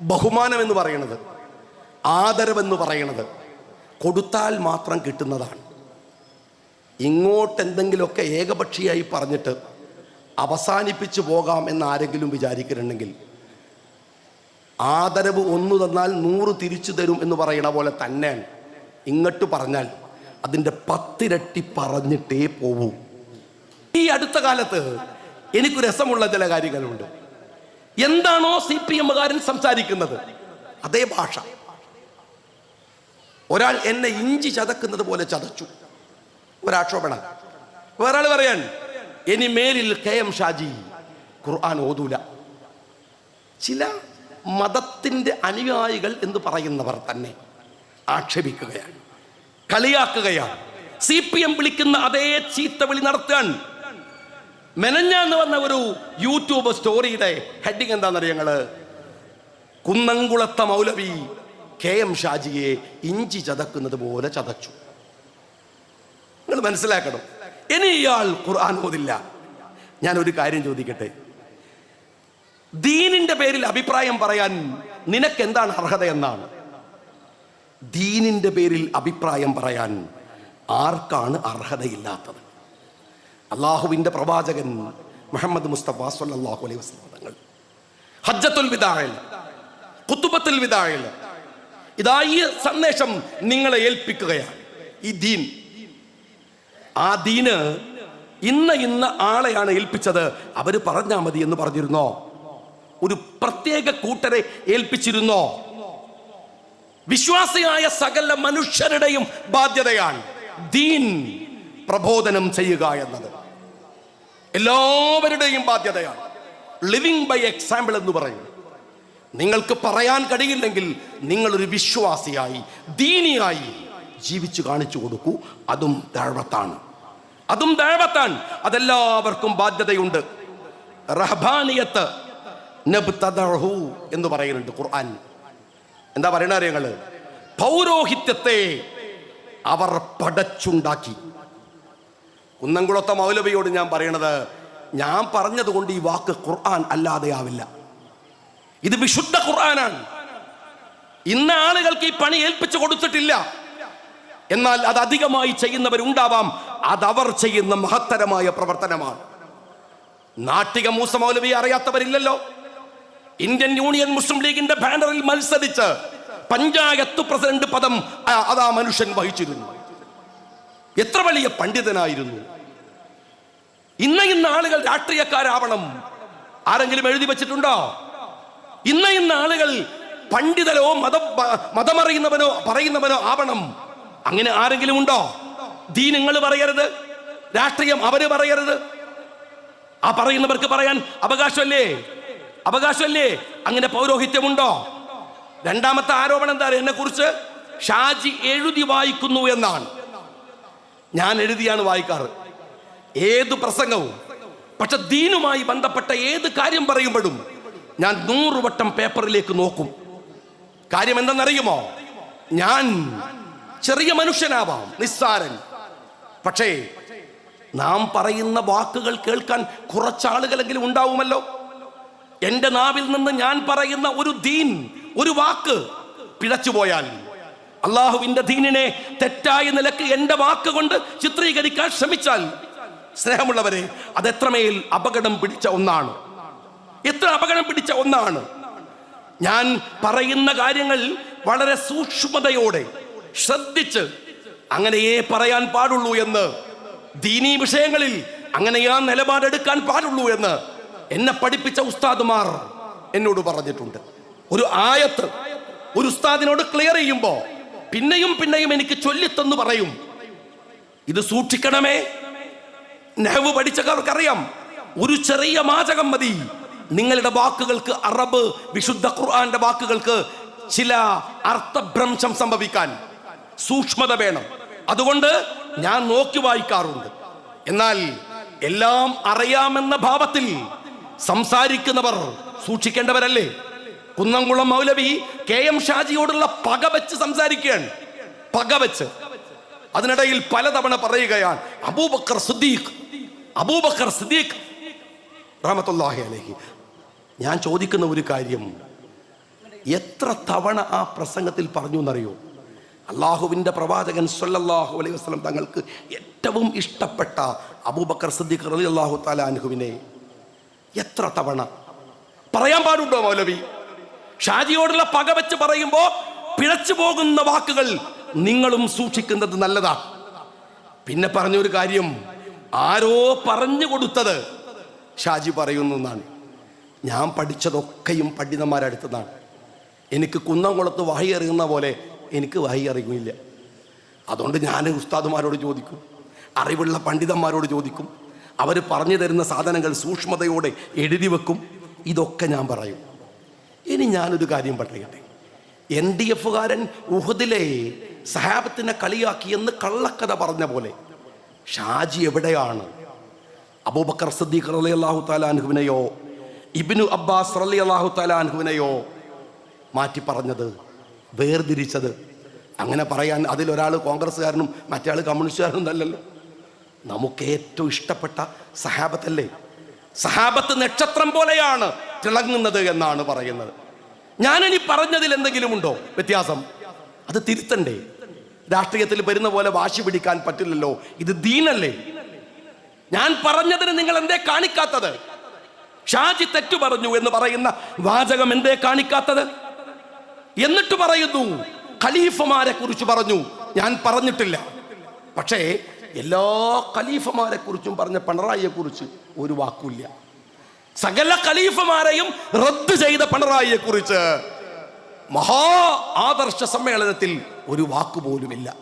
ബഹുമാനം എന്ന് പറയുന്നത് ആദരവെന്ന് പറയുന്നത് കൊടുത്താൽ മാത്രം കിട്ടുന്നതാണ്. ഇങ്ങോട്ട് എന്തെങ്കിലുമൊക്കെ ഏകപക്ഷീയായി പറഞ്ഞിട്ട് അവസാനിപ്പിച്ചു പോകാം എന്ന് ആരെങ്കിലും വിചാരിക്കുന്നുണ്ടെങ്കിൽ ആദരവ് ഒന്ന് തന്നാൽ നൂറ് തിരിച്ചു തരും എന്ന് പറയണ പോലെ തന്നെ ഇങ്ങോട്ട് പറഞ്ഞാൽ അതിന്റെ പത്തിരട്ടി പറഞ്ഞിട്ടേ പോവൂ. ഈ അടുത്ത കാലത്ത് എനിക്ക് രസമുള്ള ചില കാര്യങ്ങളുണ്ട്. എന്താണോ സി പി എമ്മുകാരൻ സംസാരിക്കുന്നത്? അതേ ഭാഷ. ഒരാൾ എന്നെ ഇഞ്ചി ചതക്കുന്നത് പോലെ ചതച്ചു. ഒരാക്ഷോപണം. വേറെ ആൾ പറയാൻ ഇനി മേലിൽ കെ എം ഷാജി ഖുർആൻ ഓതൂല. ചില മതത്തിന്റെ അനുയായികൾ എന്ന് പറയുന്നവർ തന്നെ ആക്ഷേപിക്കുകയാണ് കളിയാക്കുകയാണ്. സി പി എം വിളിക്കുന്ന അതേ ചീത്ത വിളി നടത്താൻ മെനഞ്ഞാന്ന് വന്ന ഒരു യൂട്യൂബ് സ്റ്റോറിയുടെ ഹെഡിങ് എന്താണെന്നറിയ ഞങ്ങൾ? കുന്നംകുളത്ത മൗലവി കെ എം ഷാജിയെ ഇഞ്ചി ചതക്കുന്നത് പോലെ ചതച്ചു. നിങ്ങൾ മനസ്സിലാക്കണം. ഇനി ഇയാൾ ഖുർആൻ ഓതില്ല. ഞാൻ ഒരു കാര്യം ചോദിക്കട്ടെ. ദീനിന്റെ പേരിൽ അഭിപ്രായം പറയാൻ നിനക്ക് എന്താണ് അർഹത എന്നാണ്. ദീനിന്റെ പേരിൽ അഭിപ്രായം പറയാൻ ആർക്കാണ് അർഹതയില്ലാത്തത്? അള്ളാഹുവിന്റെ പ്രവാചകൻ മുഹമ്മദ് മുസ്തഫ സല്ലാഹു അലൈഹി വസല്ലം തങ്ങൾ. ഹജ്ജത്തുൽ വിദായൽ കുത്തുബത്തുൽ വിദായൽ ഇതാ ഈ സന്ദേശം നിങ്ങളെ ഏൽപ്പിക്കുകയാണ്. ഈ ദീൻ ആ ദീന് ഇന്ന ഇന്ന ആളെയാണ് ഏൽപ്പിച്ചത്. അവർ പറഞ്ഞാൽ മതി എന്ന് പറഞ്ഞിരുന്നോ? ഒരു പ്രത്യേക കൂട്ടരെ ഏൽപ്പിച്ചിരുന്നോ? വിശ്വാസിയായ സകല മനുഷ്യരുടെയും ബാധ്യതയാണ് ദീൻ. പ്രബോധനം ചെയ്യുക എന്നത്. എല്ലാവരുടെയും ബാധ്യതയാണ്. ലിവിങ് ബൈ എക്സാമ്പിൾ എന്ന് പറയും. നിങ്ങൾക്ക് പറയാൻ കഴിയില്ലെങ്കിൽ നിങ്ങളൊരു വിശ്വാസിയായി ദീനിയായി ജീവിച്ചു കാണിച്ചു കൊടുക്കൂ. അതും ദഴവത്താണ്. അതും ദഴവത്താൻ അതെല്ലാവർക്കും ബാധ്യതയുണ്ട്. റഹബാനിയത്ത് എന്ന് പറയുന്നുണ്ട് ഖുർആൻ. എന്താ പറയണ അറിയങ്ങൾ പൗരോഹിത്യത്തെ അവർ പടച്ചുണ്ടാക്കി. കുന്നംകുളത്തെ മൗലവിയോട് ഞാൻ പറയണത് ഞാൻ പറഞ്ഞതുകൊണ്ട് ഈ വാക്ക് ഖുർആൻ അല്ലാതെയാവില്ല. ഇത് വിശുദ്ധ ഖുർആനാണ്. ഇന്ന ആളുകൾക്ക് ഈ പണി ഏൽപ്പിച്ചു കൊടുത്തിട്ടില്ല. എന്നാൽ അത് അധികമായി ചെയ്യുന്നവരുണ്ടാവാം. അതവർ ചെയ്യുന്ന മഹത്തരമായ പ്രവർത്തനമാണ്. നാട്ടിക മൂസ മൗലവി അറിയാത്തവരില്ലല്ലോ. ഇന്ത്യൻ യൂണിയൻ മുസ്ലിം ലീഗിന്റെ ബാനറിൽ മത്സരിച്ച് പഞ്ചായത്ത് പ്രസിഡന്റ് പദം അതാ മനുഷ്യൻ വഹിച്ചിരുന്നു. എത്ര വലിയ പണ്ഡിതനായിരുന്നു? ഇന്ന ഇന്ന ആളുകൾ രാഷ്ട്രീയക്കാരാവണം. ആരെങ്കിലും എഴുതി വെച്ചിട്ടുണ്ടോ? ഇന്ന ഇന്ന ആളുകൾ പണ്ഡിതനോ മത മതമറിയുന്നവനോ പറയുന്നവനോ ആവണം. അങ്ങനെ ആരെങ്കിലും ഉണ്ടോ? ദീ നിങ്ങൾ പറയരുത്. രാഷ്ട്രീയം അവർ പറയരുത്. ആ പറയുന്നവർക്ക് പറയാൻ അവകാശമല്ലേ? അവകാശമല്ലേ? അങ്ങനെ പൗരോഹിത്യമുണ്ടോ? രണ്ടാമത്തെ ആരോപണം എന്താ? എന്നെ കുറിച്ച് ഷാജി എഴുതി വായിക്കുന്നു എന്നാണ്. ഞാൻ എഴുതിയാണ് വായിക്കാറ്. ഏത് പ്രസംഗവും പക്ഷെ ദീനുമായി ബന്ധപ്പെട്ട ഏത് കാര്യം പറയുമ്പോഴും ഞാൻ നൂറ് വട്ടം പേപ്പറിലേക്ക് നോക്കും. കാര്യം എന്തെന്നറിയുമോ? ഞാൻ ചെറിയ മനുഷ്യനാവാം നിസ്സാരൻ. പക്ഷേ നാം പറയുന്ന വാക്കുകൾ കേൾക്കാൻ കുറച്ചാളുകളെങ്കിലും ഉണ്ടാവുമല്ലോ? എന്റെ നാവിൽ നിന്ന് ഞാൻ പറയുന്ന ഒരു ദീൻ ഒരു വാക്ക് പിഴച്ചുപോയാൽ അള്ളാഹുവിന്റെ ദീനിനെ തെറ്റായ നിലയ്ക്ക് എന്റെ വാക്കുകൊണ്ട് ചിത്രീകരിക്കാൻ ശ്രമിച്ചാൽ സ്നേഹമുള്ളവരെ അത് എത്രമേൽ അപകടം പിടിച്ച ഒന്നാണ്. എത്ര അപകടം പിടിച്ച ഒന്നാണ്. ഞാൻ പറയുന്ന കാര്യങ്ങൾ വളരെ സൂക്ഷ്മതയോടെ ശ്രദ്ധിച്ച് അങ്ങനെയേ പറയാൻ പാടുള്ളൂ എന്ന് ദീനീ വിഷയങ്ങളിൽ അങ്ങനെയാ നിലപാടെടുക്കാൻ പാടുള്ളൂ എന്ന് എന്നെ പഠിപ്പിച്ച ഉസ്താദുമാർ എന്നോട് പറഞ്ഞിട്ടുണ്ട്. ഒരു ആയത്ത് ഒരു ഉസ്താദിനോട് ക്ലിയർ ചെയ്യുമ്പോ പിന്നെയും പിന്നെയും എനിക്ക് ചൊല്ലിത്തെന്ന് പറയും. ഇത് സൂക്ഷിക്കണമേ. നെഹവ് പഠിച്ചവർക്കറിയാം. ഒരു ചെറിയ മാചകം മതി. നിങ്ങളുടെ വാക്കുകൾക്ക് അറബ് വിശുദ്ധ ഖുർആന്റെ വാക്കുകൾക്ക് ചില അർത്ഥഭ്രംശം സംഭവിക്കാൻ സൂക്ഷ്മത വേണം. അതുകൊണ്ട് ഞാൻ നോക്കി വായിക്കാറുണ്ട്. എന്നാൽ എല്ലാം അറിയാമെന്ന ഭാവത്തിൽ സംസാരിക്കുന്നവർ സൂക്ഷിക്കേണ്ടവരല്ലേ? കുന്നംകുളം മൗലവി കെ എം ഷാജിയോടുള്ള പക വെച്ച് സംസാരിക്കുകയാണ്. പക വെച്ച്. അതിനിടയിൽ പലതവണ പറയുകയാണ് അബൂബക്കർ സുദ്ദീഖ് അബൂബക്കർ സുദ്ദീഖ്. റഹമത്തുല്ലാഹി അലഹി. ഞാൻ ചോദിക്കുന്ന ഒരു കാര്യം എത്ര തവണ ആ പ്രസംഗത്തിൽ പറഞ്ഞു എന്നറിയോ? അള്ളാഹുവിന്റെ പ്രവാചകൻ സല്ലല്ലാഹു അലൈഹി വസ്ലം തങ്ങൾക്ക് ഏറ്റവും ഇഷ്ടപ്പെട്ട അബൂബക്കർ സിദ്ദീഖ് അലി അള്ളാഹു താലാൻഹുവിനെ എത്ര തവണ? പറയാൻ പാടുണ്ടോ മൗലവി? ഷാജിയോടുള്ള പക വെച്ച് പറയുമ്പോ പിഴച്ചു പോകുന്ന വാക്കുകൾ നിങ്ങളും സൂക്ഷിക്കുന്നത് നല്ലതാ. പിന്നെ പറഞ്ഞൊരു കാര്യം ആരോ പറഞ്ഞു കൊടുത്തത് ഷാജി പറയുന്നു എന്നാണ്. ഞാൻ പഠിച്ചതൊക്കെയും പണ്ഡിതന്മാരടുത്തതാണ് എനിക്ക് കുന്നംകുളത്ത് വഹി അറിയുന്ന പോലെ എനിക്ക് വഹി അറിയില്ല അതുകൊണ്ട് ഞാൻ ഉസ്താദുമാരോട് ചോദിക്കും അറിവുള്ള പണ്ഡിതന്മാരോട് ചോദിക്കും. അവർ പറഞ്ഞു തരുന്ന സാധനങ്ങൾ സൂക്ഷ്മതയോടെ എഴുതി വെക്കും. ഇതൊക്കെ ഞാൻ പറയും. ഇനി ഞാനൊരു കാര്യം പറയട്ടെ. എൻ ഡി എഫുകാരൻ ഉഹദിലെ സഹാബത്തിനെ കളിയാക്കി എന്ന് കള്ളക്കഥ പറഞ്ഞ പോലെ. ഷാജി എവിടെയാണ്? അബൂബക്കർ സദ്ദീഖ് റലി അള്ളാഹു താലാൻഹുവിനെയോ ഇബിനു അബ്ബാസ് റലി അള്ളാഹു താലാൻഹുവിനെയോ മാറ്റി പറഞ്ഞത് വേർതിരിച്ചത്. അങ്ങനെ പറയാൻ അതിലൊരാൾ കോൺഗ്രസ്സുകാരനും മറ്റേ ആൾ കമ്മ്യൂണിസ്റ്റുകാരനും അല്ലല്ലോ. നമുക്ക് ഏറ്റവും ഇഷ്ടപ്പെട്ട സഹാബത്തല്ലേ? സഹാബത്ത് നക്ഷത്രം പോലെയാണ്. തിളങ്ങുന്നത് എന്നാണ് പറയുന്നത്. ഞാനിനി പറഞ്ഞതിൽ എന്തെങ്കിലും ഉണ്ടോ? വ്യത്യാസം. അത് തിരുത്തണ്ടേ. രാഷ്ട്രീയത്തിൽ വരുന്ന പോലെ വാശി പിടിക്കാൻ പറ്റില്ലല്ലോ. ഇത് ദീനല്ലേ? ഞാൻ പറഞ്ഞതിന് നിങ്ങൾ എന്തേ കാണിക്കാത്തത്? ഷാജി തെറ്റു പറഞ്ഞു എന്ന് പറയുന്ന വാചകം എന്തേ കാണിക്കാത്തത്? എന്നിട്ട് പറയുന്നു ഖലീഫമാരെ കുറിച്ച് പറഞ്ഞു. ഞാൻ പറഞ്ഞിട്ടില്ല. പക്ഷേ എല്ലാ ഖലീഫമാരെ കുറിച്ചും പറഞ്ഞ പിണറായിയെ കുറിച്ച് ഒരു വാക്കുമില്ല. സകല ഖലീഫമാരെയും റദ്ദ് ചെയ്ത പിണറായിയെ കുറിച്ച് മഹാ ആദർശ സമ്മേളനത്തിൽ ഒരു വാക്ക് പോലുമില്ല.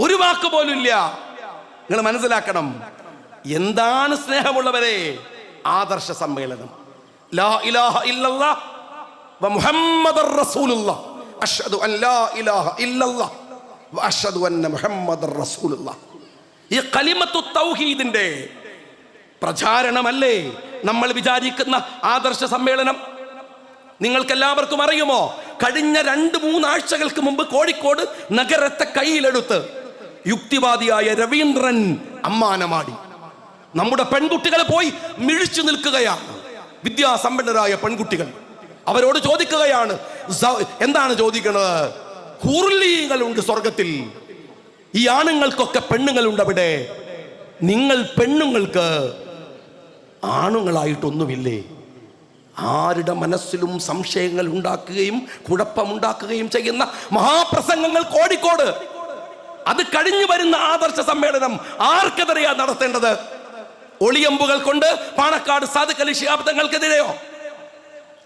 ഒരു വാക്ക് പോലും ഇല്ല നിങ്ങൾ മനസ്സിലാക്കണം. എന്താണ് സ്നേഹമുള്ളവരെ? ആദർശ സമ്മേളനം. ലാ ഇലാഹ വ അഷ്ഹദു വ അഷ്ഹദു അന്ന ഈ കലിമത്തു തൗഹീദിന്റെ പ്രചാരണമല്ലേ? നമ്മൾ വിചാരിക്കുന്ന ആദർശ സമ്മേളനം. നിങ്ങൾക്കെല്ലാവർക്കും അറിയുമോ? കഴിഞ്ഞ രണ്ട് മൂന്നാഴ്ചകൾക്ക് മുമ്പ് കോഴിക്കോട് നഗരത്തെ കയ്യിലെടുത്ത് യുക്തിവാദിയായ രവീന്ദ്രൻ അമ്മാനമാടി. നമ്മുടെ പെൺകുട്ടികളെ പോയി മിഴിച്ചു നിൽക്കുകയാണ്. വിദ്യാസമ്പന്നരായ പെൺകുട്ടികൾ. അവരോട് ചോദിക്കുകയാണ് എന്താണ് ചോദിക്കുന്നത് ഹുർലീകളുണ്ട് സ്വർഗത്തിൽ ഈ ആണുങ്ങൾക്കൊക്കെ പെണ്ണുങ്ങളുണ്ട് അവിടെ നിങ്ങൾ പെണ്ണുങ്ങൾക്ക് ആണുങ്ങളായിട്ടൊന്നുമില്ലേ? ആരുടെ മനസ്സിലും സംശയങ്ങൾ ഉണ്ടാക്കുകയും കുഴപ്പമുണ്ടാക്കുകയും ചെയ്യുന്ന മഹാപ്രസംഗങ്ങൾ കോഴിക്കോട്. അത് കഴിഞ്ഞു വരുന്ന ആദർശ സമ്മേളനം ആർക്കെതിരെയാ നടത്തേണ്ടത്? ഒളിയമ്പുകൾ കൊണ്ട് പാണക്കാട് സാധുക്കലി അലി ശിഹാബ്ദങ്ങൾക്കെതിരെയോ?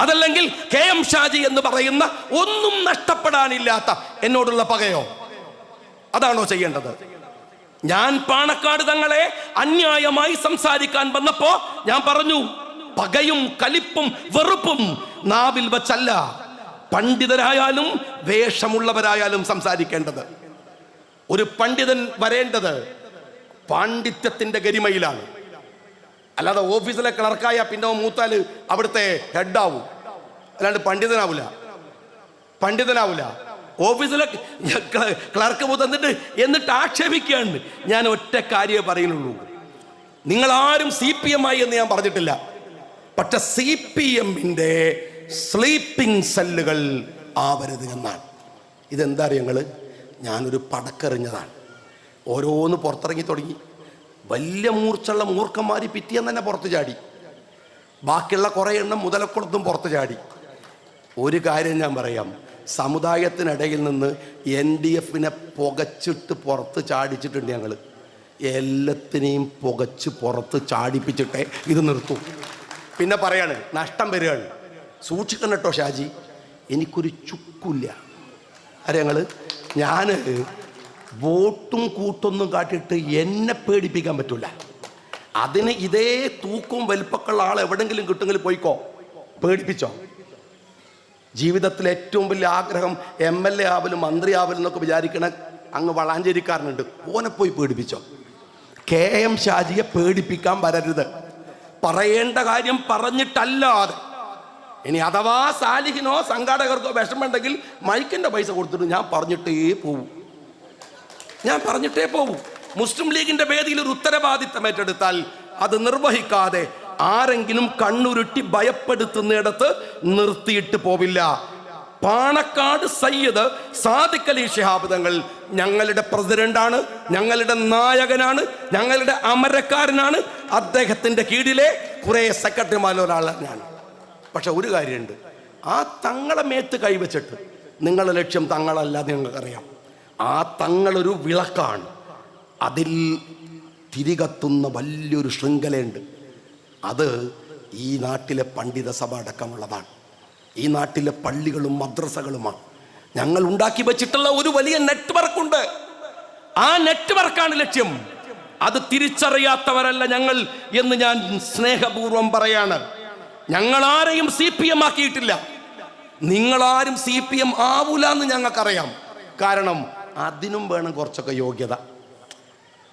അതല്ലെങ്കിൽ കെ എം ഷാജി എന്ന് പറയുന്ന ഒന്നും നഷ്ടപ്പെടാനില്ലാത്ത എന്നോടുള്ള പകയോ? അതാണോ ചെയ്യേണ്ടത്? ഞാൻ പാണക്കാട് തങ്ങളെ അന്യായമായി സംസാരിക്കാൻ വന്നപ്പോ ഞാൻ പറഞ്ഞു പകയും കലിപ്പും വെറുപ്പും നാവിൽ വച്ചല്ല. പണ്ഡിതരായാലും വേഷമുള്ളവരായാലും സംസാരിക്കേണ്ടത്. ഒരു പണ്ഡിതൻ വരേണ്ടത് പാണ്ഡിത്യത്തിന്റെ ഗരിമയിലാണ്. അല്ലാതെ ഓഫീസിലെ ക്ലർക്കായ പിന്നെ മൂത്താൽ അവിടുത്തെ ഹെഡാവും അല്ലാണ്ട് പണ്ഡിതനാവൂല. പണ്ഡിതനാവില്ല ഓഫീസിലെ ക്ലർക്ക് ക്ലർക്ക് മുതന്നിട്ട് എന്നിട്ട് ആക്ഷേപിക്കുകയാണ്. ഞാൻ ഒറ്റ കാര്യമേ പറയുന്നുള്ളൂ. നിങ്ങൾ ആരും സി പി എം ആയി എന്ന് ഞാൻ പറഞ്ഞിട്ടില്ല. പക്ഷെ സി പി എമ്മിന്റെ സ്ലീപ്പിംഗ് സെല്ലുകൾ ആവരുത് എന്നാണ്. ഇതെന്താ ഞങ്ങൾ ഞാനൊരു പടക്കെറിഞ്ഞതാണ്. ഓരോന്ന് പുറത്തിറങ്ങി തുടങ്ങി. വലിയ മൂർച്ചുള്ള മൂർഖന്മാർ പിറ്റിയെന്ന് തന്നെ പുറത്ത് ചാടി. ബാക്കിയുള്ള കുറേ എണ്ണം മുതലക്കുളത്തും പുറത്ത് ചാടി. ഒരു കാര്യം ഞാൻ പറയാം. സമുദായത്തിനിടയിൽ നിന്ന് എൻ ഡി എഫിനെ പുകച്ചിട്ട് പുറത്ത് ചാടിച്ചിട്ടുണ്ട് ഞങ്ങൾ. എല്ലാത്തിനെയും പുകച്ച് പുറത്ത് ചാടിപ്പിച്ചിട്ടേ ഇത് നിർത്തും. പിന്നെ പറയാണ് നഷ്ടം വരികയാണ്. സൂക്ഷിക്കണം കേട്ടോ ഷാജി. എനിക്കൊരു ചുക്കില്ല. അരെ ഞങ്ങൾ ഞാൻ വോട്ടും കൂട്ടൊന്നും കാട്ടിയിട്ട് എന്നെ പേടിപ്പിക്കാൻ പറ്റില്ല അതിന് ഇതേ തൂക്കവും വലിപ്പക്കുള്ള ആൾ എവിടെങ്കിലും കിട്ടുമെങ്കിൽ പോയിക്കോ. പേടിപ്പിച്ചോ? ജീവിതത്തിൽ ഏറ്റവും വലിയ ആഗ്രഹം എം എൽ എ ആവലും മന്ത്രി ആവലും എന്നൊക്കെ വിചാരിക്കണ അങ്ങ് വളാഞ്ചേരിക്കാരനുണ്ട്. ഓനെ പോയി പേടിപ്പിച്ചോ. കെ എം ഷാജിയെ പേടിപ്പിക്കാൻ വരരുത്. പറയേണ്ട കാര്യം പറഞ്ഞിട്ടല്ലാതെ. ഇനി അഥവാ സാലിഹിനോ സംഘാടകർക്കോ വിഷമുണ്ടെങ്കിൽ മൈക്കിന്റെ പൈസ കൊടുത്തിട്ട് ഞാൻ പറഞ്ഞിട്ടേ പോവും. ഞാൻ പറഞ്ഞിട്ടേ പോവും. മുസ്ലിം ലീഗിന്റെ വേദിയിൽ ഒരു ഉത്തരവാദിത്തം ഏറ്റെടുത്താൽ അത് നിർവഹിക്കാതെ ആരെങ്കിലും കണ്ണുരുട്ടി ഭയപ്പെടുത്തുന്നിടത്ത് നിർത്തിയിട്ട് പോവില്ല. പാണക്കാട് സയ്യിദ് സാദിഖ് അലി ഷിഹാബ് തങ്ങൾ ഞങ്ങളുടെ പ്രസിഡന്റാണ് ഞങ്ങളുടെ നായകനാണ് ഞങ്ങളുടെ അമരക്കാരനാണ്. അദ്ദേഹത്തിന്റെ കീഴിലെ കുറെ സെക്രട്ടറിമാരിൽ ഒരാളാണ് പക്ഷെ ഒരു കാര്യമുണ്ട്. ആ തങ്ങളെ മേത്ത് കൈവച്ചിട്ട് നിങ്ങളുടെ ലക്ഷ്യം തങ്ങളല്ല നിങ്ങൾക്കറിയാം ആ തങ്ങളൊരു വിളക്കാണ്. അതിൽ തിരികത്തുന്ന വലിയൊരു ശൃംഖലയുണ്ട്. അത് ഈ നാട്ടിലെ പണ്ഡിത സഭ അടക്കമുള്ളതാണ്. ഈ നാട്ടിലെ പള്ളികളും മദ്രസകളുമാണ്. ഞങ്ങൾ ഉണ്ടാക്കി വെച്ചിട്ടുള്ള ഒരു വലിയ നെറ്റ്വർക്ക് ഉണ്ട് ആ നെറ്റ്വർക്കാണ് ലക്ഷ്യം. അത് തിരിച്ചറിയാത്തവരല്ല ഞങ്ങൾ എന്ന് ഞാൻ സ്നേഹപൂർവം പറയാണ്. ഞങ്ങൾ ആരെയും സി പി എം ആക്കിയിട്ടില്ല. നിങ്ങളാരും സി പി എം ആവൂല എന്ന് ഞങ്ങൾക്കറിയാം. കാരണം അതിനും വേണം കുറച്ചൊക്കെ യോഗ്യത.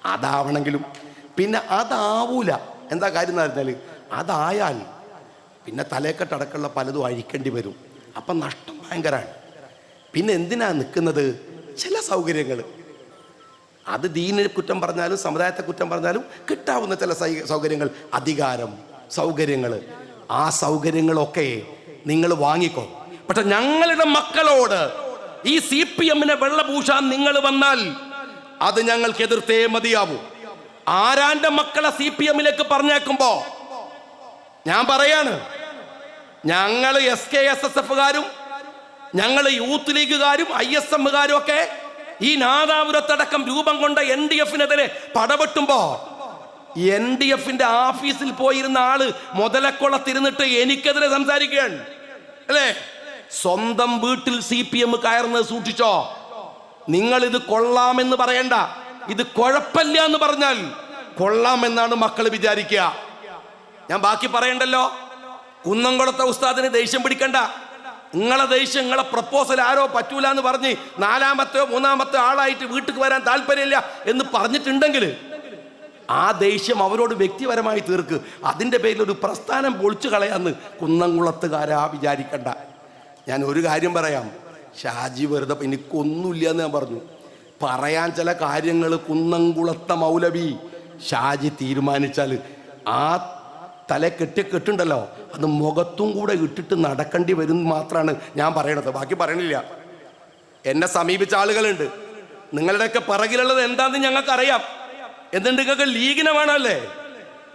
അതാവണമെങ്കിലും. പിന്നെ അതാവൂല. എന്താ കാര്യം എന്ന് പറഞ്ഞാൽ അതായാൽ പിന്നെ തലേക്കെട്ടടക്കമുള്ള പലതും അഴിക്കേണ്ടി വരും. അപ്പം നഷ്ടം ഭയങ്കരമാണ് പിന്നെ എന്തിനാ നിൽക്കുന്നത് ചില സൗകര്യങ്ങൾ. അത് ദീനിനെ കുറ്റം പറഞ്ഞാലും സമുദായത്തെ കുറ്റം പറഞ്ഞാലും കിട്ടാവുന്ന ചില സൗകര്യങ്ങൾ. അധികാരം സൗകര്യങ്ങൾ. ആ സൗകര്യങ്ങളൊക്കെ നിങ്ങൾ വാങ്ങിക്കോ. പക്ഷെ ഞങ്ങളുടെ മക്കളോട് ഈ സി പി എമ്മിനെ വെള്ളപൂശാൻ നിങ്ങൾ വന്നാൽ അത് ഞങ്ങൾക്ക് എതിർത്തേ മതിയാവൂ. ആരാന്റെ മക്കളെ സി പി എമ്മിലേക്ക് പറഞ്ഞേക്കുമ്പോ? ഞാൻ പറയാണ് ഞങ്ങൾ എസ് കെ എസ് എസ് എഫുകാരും ഞങ്ങൾ യൂത്ത് ലീഗുകാരും ഐ എസ് എമ്മുകാരും ഒക്കെ ഈ നാദാപുരത്തടക്കം രൂപം കൊണ്ട എൻ ഡി എഫിനെതിരെ പടപെട്ടുമ്പോ എൻ ഡി എഫിന്റെ ഓഫീസിൽ പോയിരുന്ന ആൾ മുതലക്കുളത്തിരുന്നിട്ട് എനിക്കെതിരെ സംസാരിക്കുകയാണ്. അല്ലേ? സ്വന്തം വീട്ടിൽ സി പി എം കയറുന്നത് സൂക്ഷിച്ചോ? നിങ്ങൾ ഇത് കൊള്ളാമെന്ന് പറയണ്ട. ഇത് കുഴപ്പമില്ല എന്ന് പറഞ്ഞാൽ കൊള്ളാമെന്നാണ് മക്കൾ വിചാരിക്കുക. ഞാൻ ബാക്കി പറയണ്ടല്ലോ? കുന്നംകുളത്തെ ഉസ്താദിന് ദേഷ്യം പിടിക്കണ്ട. നിങ്ങളെ ദേഷ്യം നിങ്ങളെ പ്രപ്പോസൽ ആരോ പറ്റൂല എന്ന് പറഞ്ഞ് നാലാമത്തെയോ മൂന്നാമത്തെ ആളായിട്ട് വീട്ടിൽ വരാൻ താല്പര്യമില്ല എന്ന് പറഞ്ഞിട്ടുണ്ടെങ്കിൽ ആ ദേഷ്യം അവരോട് വ്യക്തിപരമായി തീർക്ക്. അതിന്റെ പേരിൽ ഒരു പ്രസ്ഥാനം പൊളിച്ചു കളയാന്ന് കുന്നംകുളത്തുകാരാ വിചാരിക്കണ്ട. ഞാൻ ഒരു കാര്യം പറയാം. ഷാജി വെറുതെ എനിക്കൊന്നുമില്ല എന്ന് ഞാൻ പറഞ്ഞു. പറയാൻ ചില കാര്യങ്ങൾ കുന്നംകുളത്ത മൗലവി ഷാജി തീരുമാനിച്ചാൽ ആ തല കെട്ടി കെട്ടുണ്ടല്ലോ. അത് മുഖത്തും കൂടെ ഇട്ടിട്ട് നടക്കേണ്ടി വരും മാത്രമാണ് ഞാൻ പറയണത്. ബാക്കി പറയണില്ല. എന്നെ സമീപിച്ച ആളുകളുണ്ട്. നിങ്ങളുടെയൊക്കെ പിറകിലുള്ളത് എന്താണെന്ന് ഞങ്ങൾക്കറിയാം. എന്നിട്ട് നിങ്ങൾക്ക് ലീഗിനെ വേണമല്ലേ?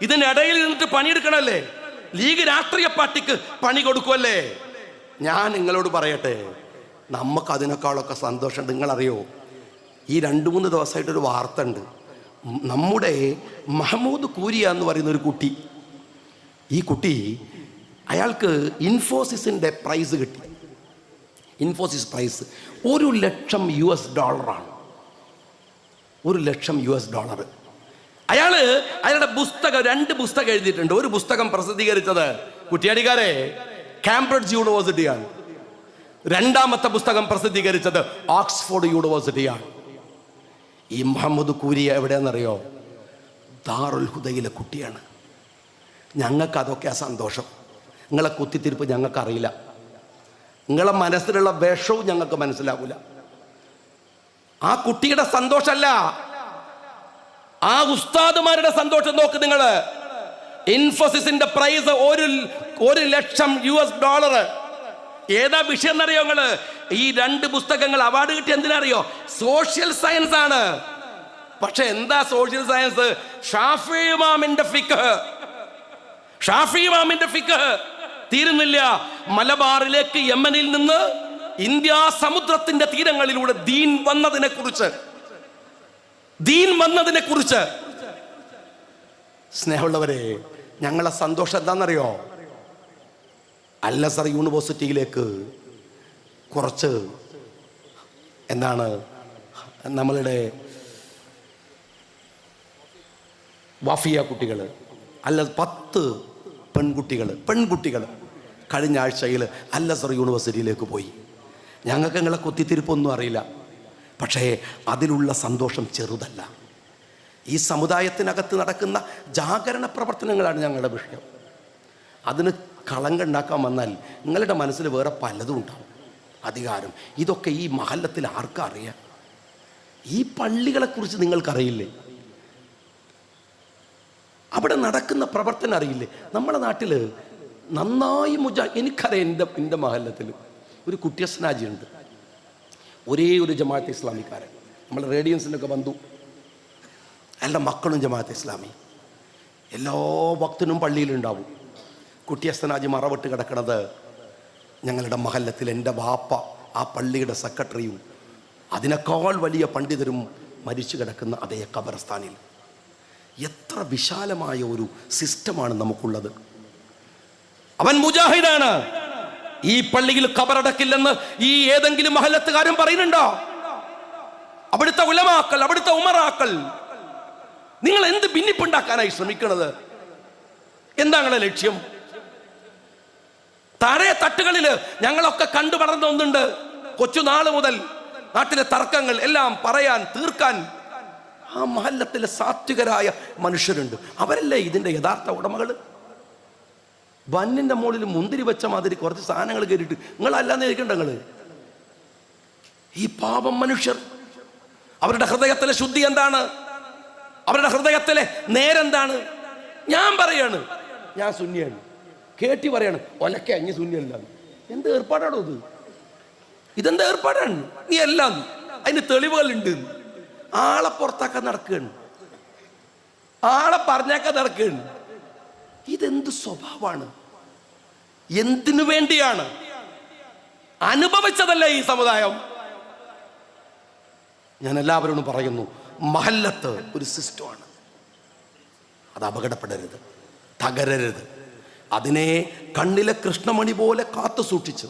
ഇതിനിടയിൽ നിന്നിട്ട് പണിയെടുക്കണമല്ലേ ലീഗ് രാഷ്ട്രീയ പാർട്ടിക്ക് പണി കൊടുക്കുമല്ലേ ഞാൻ നിങ്ങളോട് പറയട്ടെ. നമുക്ക് അതിനേക്കാളൊക്കെ സന്തോഷം. നിങ്ങളറിയോ? ഈ രണ്ട് മൂന്ന് ദിവസമായിട്ടൊരു വാർത്ത ഉണ്ട് നമ്മുടെ മഹമ്മൂദ് കൂരിയ എന്ന് പറയുന്ന ഒരു കുട്ടി. ഈ കുട്ടി അയാൾക്ക് ഇൻഫോസിസിന്റെ പ്രൈസ് കിട്ടി. ഇൻഫോസിസ് പ്രൈസ് ഒരു ലക്ഷം യു എസ് ഡോളറാണ്. ഒരു ലക്ഷം യു എസ് ഡോളർ അയാൾ അയാളുടെ പുസ്തകം രണ്ട് പുസ്തകം എഴുതിയിട്ടുണ്ട്. ഒരു പുസ്തകം പ്രസിദ്ധീകരിച്ചത് കുറ്റിയാടിക്കാരെ കാംബ്രിഡ്ജ് യൂണിവേഴ്സിറ്റിയാണ് രണ്ടാമത്തെ പുസ്തകം പ്രസിദ്ധീകരിച്ചത് ഓക്സ്ഫോർഡ് യൂണിവേഴ്സിറ്റിയാണ് ഈ മുഹമ്മദ് കൂരി എവിടെയാണെന്നറിയോ? ദാറുൽ ഹുദയിലെ കുട്ടിയാണ്. ഞങ്ങൾക്ക് അതൊക്കെ സന്തോഷം. നിങ്ങളെ കുത്തിത്തിരിപ്പ് ഞങ്ങൾക്കറിയില്ല. നിങ്ങളെ മനസ്സിലുള്ള വിഷവും ഞങ്ങൾക്ക് മനസ്സിലാവില്ല ആ കുട്ടിയുടെ സന്തോഷമല്ല. ആ ഉസ്താദുമാരുടെ സന്തോഷം നോക്ക് നിങ്ങൾ ഇൻഫോസിസിന്റെ പ്രൈസ് ഒരു ഒരു ലക്ഷം യു എസ് ഡോളർ ഏതാ വിഷയം എന്നറിയോ നിങ്ങൾ? ഈ രണ്ട് പുസ്തകങ്ങൾ അവാർഡ് കിട്ടി എന്തിനറിയോ? സോഷ്യൽ സയൻസ് ആണ്. പക്ഷെ എന്താ സോഷ്യൽ സയൻസ് ഷാഫി ഇമാമിന്റെ ഫിക്ക് ഷാഫി ഇമാമിന്റെ ഫിക്ക് തീരുന്നില്ല. മലബാറിലേക്ക് യമനിൽ നിന്ന് ഇന്ത്യ സമുദ്രത്തിന്റെ തീരങ്ങളിലൂടെ ദീൻ വന്നതിനെ കുറിച്ച്. ദീൻ വന്നതിനെ കുറിച്ച്. സ്നേഹമുള്ളവരെ ഞങ്ങളെ സന്തോഷം എന്താണെന്നറിയോ? അല്ലസർ യൂണിവേഴ്സിറ്റിയിലേക്ക് കുറച്ച് എന്താണ് നമ്മളുടെ വാഫിയ കുട്ടികൾ അല്ല പത്ത് പെൺകുട്ടികൾ പെൺകുട്ടികൾ കഴിഞ്ഞ ആഴ്ചയിൽ അല്ലസർ യൂണിവേഴ്സിറ്റിയിലേക്ക് പോയി. ഞങ്ങൾക്ക് നിങ്ങളെ കുത്തിത്തിരിപ്പൊന്നും അറിയില്ല. പക്ഷേ അതിലുള്ള സന്തോഷം ചെറുതല്ല. ഈ സമുദായത്തിനകത്ത് നടക്കുന്ന ജാഗരണ പ്രവർത്തനങ്ങളാണ് ഞങ്ങളുടെ വിഷയം. അതിന് കളങ്കുണ്ടാക്കാൻ വന്നാൽ നിങ്ങളുടെ മനസ്സിൽ വേറെ പലതും ഉണ്ടാവും. അധികാരം. ഇതൊക്കെ ഈ മഹല്ലത്തിൽ ആർക്കും അറിയാം? ഈ പള്ളികളെക്കുറിച്ച് നിങ്ങൾക്കറിയില്ലേ? അവിടെ നടക്കുന്ന പ്രവർത്തനം അറിയില്ലേ? നമ്മുടെ നാട്ടിൽ നന്നായി മുജ എനിക്കറിയാം എന്റെ എന്റെ മഹല്ലത്തിൽ ഒരു കുട്ടിയസ്നാജിയുണ്ട് ഒരേ ഒരു ജമാഅത്ത് ഇസ്ലാമിക്കാരൻ. നമ്മൾ റേഡിയൻസിനൊക്കെ ബന്ധു. അയാളുടെ മക്കളും ജമാഅത്ത് ഇസ്ലാമി. എല്ലാ ഭക്തനും പള്ളിയിലുണ്ടാവും. കുട്ടിയസ്തനാജി മറവിട്ട് കിടക്കുന്നത് ഞങ്ങളുടെ മഹല്ലത്തിൽ എന്റെ വാപ്പ ആ പള്ളിയുടെ സെക്രട്ടറിയും അതിനേക്കാൾ വലിയ പണ്ഡിതരും മരിച്ചു കിടക്കുന്ന അതേ ഖബർസ്ഥാനിൽ. എത്ര വിശാലമായ ഒരു സിസ്റ്റമാണ് നമുക്കുള്ളത്. അവൻ മുജാഹിദാണ്. ഈ പള്ളിയിൽ ഖബറടക്കില്ലെന്ന് ഈ ഏതെങ്കിലും മഹല്ലത്തുകാരൻ പറയുന്നുണ്ടോ? അവിടുത്തെ ഉലമാക്കൽ അവിടുത്തെ ഉമറാക്കൽ നിങ്ങൾ എന്ത് ഭിന്നിപ്പുണ്ടാക്കാനായി ശ്രമിക്കുന്നത് എന്താണ് ലക്ഷ്യം? താഴെ തട്ടുകളിൽ ഞങ്ങളൊക്കെ കണ്ടു വളർന്ന ഒന്നുണ്ട്. കൊച്ചുനാൾ മുതൽ നാട്ടിലെ തർക്കങ്ങൾ എല്ലാം പറയാൻ തീർക്കാൻ ആ മഹല്ലത്തിലെ സാത്വികരായ മനുഷ്യരുണ്ട്. അവരല്ലേ ഇതിന്റെ യഥാർത്ഥ ഉടമകൾ വന്നിന്റെ മുകളിൽ മുന്തിരി വെച്ച മാതിരി കുറച്ച് സാധനങ്ങൾ കയറിയിട്ട് നിങ്ങളല്ലാന്ന് ഇരിക്കണ്ട നിങ്ങൾ. ഈ പാപം മനുഷ്യർ അവരുടെ ഹൃദയത്തിലെ ശുദ്ധി എന്താണ്? അവരുടെ ഹൃദയത്തിലെ നേരെന്താണ്? ഞാൻ പറയാണ്. ഞാൻ ശൂന്യാണ് കേട്ടി പറയാണ് ഒലക്ക അഞ്ഞ് ശൂന്യല്ല എന്ത് ഏർപ്പാടാണോ ഇത്? ഇതെന്ത് ഏർപ്പാടാണ്? നീ എല്ലാം അതിന് തെളിവുകളുണ്ട് ആളെ പുറത്താക്കാൻ നടക്കുകയാണ്. ആളെ പറഞ്ഞാക്കാൻ നടക്കുകയാണ്. ഇതെന്ത് സ്വഭാവമാണ്? എന്തിനു വേണ്ടിയാണ്? അനുഭവിച്ചതല്ല ഈ സമുദായം? ഞാൻ എല്ലാവരോടും പറയുന്നു മഹല്ലത്ത് ഒരു സിസ്റ്റമാണ്. അത് അപകടപ്പെടരുത് തകരരുത്. അതിനെ കണ്ണിലെ കൃഷ്ണമണി പോലെ കാത്തു സൂക്ഷിച്ച്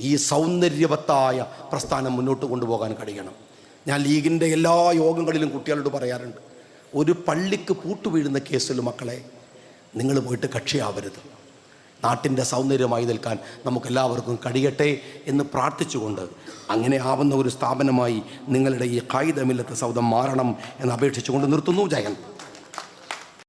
ഈ സൗന്ദര്യവത്തായ പ്രസ്ഥാനം മുന്നോട്ട് കൊണ്ടുപോകാൻ കഴിയണം. ഞാൻ ലീഗിന്റെ എല്ലാ യോഗങ്ങളിലും കുട്ടികളോട് പറയാറുണ്ട് ഒരു പള്ളിക്ക് പൂട്ടു വീഴുന്ന കേസിൽ മക്കളെ നിങ്ങൾ പോയിട്ട് കക്ഷിയാവരുത്. നാട്ടിന്റെ സൗന്ദര്യമായി നിൽക്കാൻ നമുക്കെല്ലാവർക്കും കഴിയട്ടെ എന്ന് പ്രാർത്ഥിച്ചുകൊണ്ട് അങ്ങനെ ആവുന്ന ഒരു സ്ഥാപനമായി നിങ്ങളുടെ ഈ കായികമില്ലത്തെ സൗദം മാറണം എന്ന് അപേക്ഷിച്ചുകൊണ്ട് നിർത്തുന്നു ജയൻ.